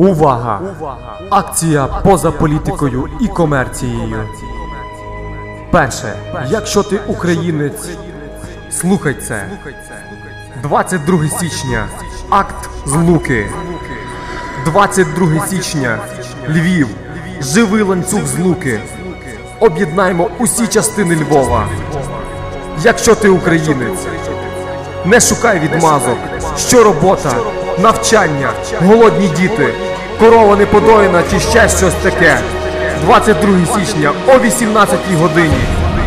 Увага! Акція поза політикою і комерцією. Перше. Якщо ти українець, слухай це. 22 січня. Акт злуки. 22 січня. Львів. Живий ланцюг злуки. Об'єднаємо усі частини Львова. Якщо ти українець, не шукай відмазок. Що робота, навчання, голодні діти, корова неподоїна чи ще щось таке. 22 січня о 18 годині.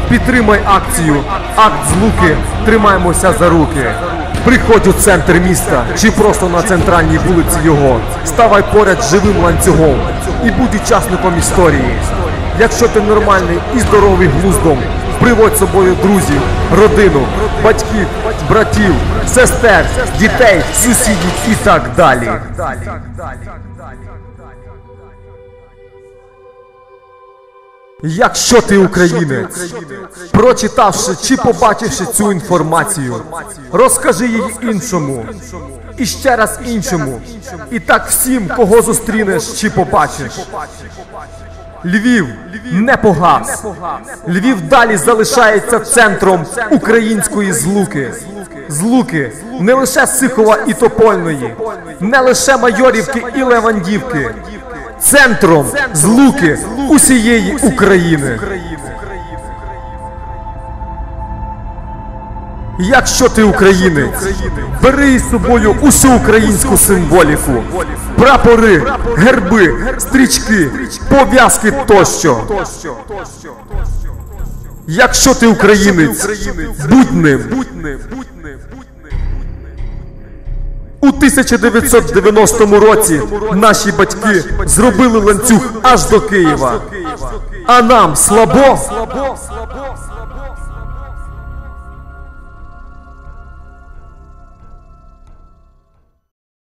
Підтримай акцію Акт злуки. Тримаємося за руки. Приходь у центр міста чи просто на центральній вулиці його. Ставай поряд живим ланцюгом і будь учасником історії. Якщо ти нормальний і здоровий глуздом, приводь з собою друзів, родину, батьків, братів, сестер, дітей, сусідів і так далі. Якщо ти українець, прочитавши чи побачивши цю інформацію, розкажи її іншому. І ще раз іншому. І так всім, кого зустрінеш чи побачиш. Львів не погас. Львів далі залишається центром української злуки. Злуки не лише Сихова і Топольної, не лише Майорівки і Левандівки. Центром злуки усієї України. Якщо ти українець, бери із собою усю українську символіку, прапори, герби, стрічки, пов'язки тощо. Якщо ти українець, будь ним. У 1990 році наші батьки зробили ланцюг аж до Києва. А нам слабо?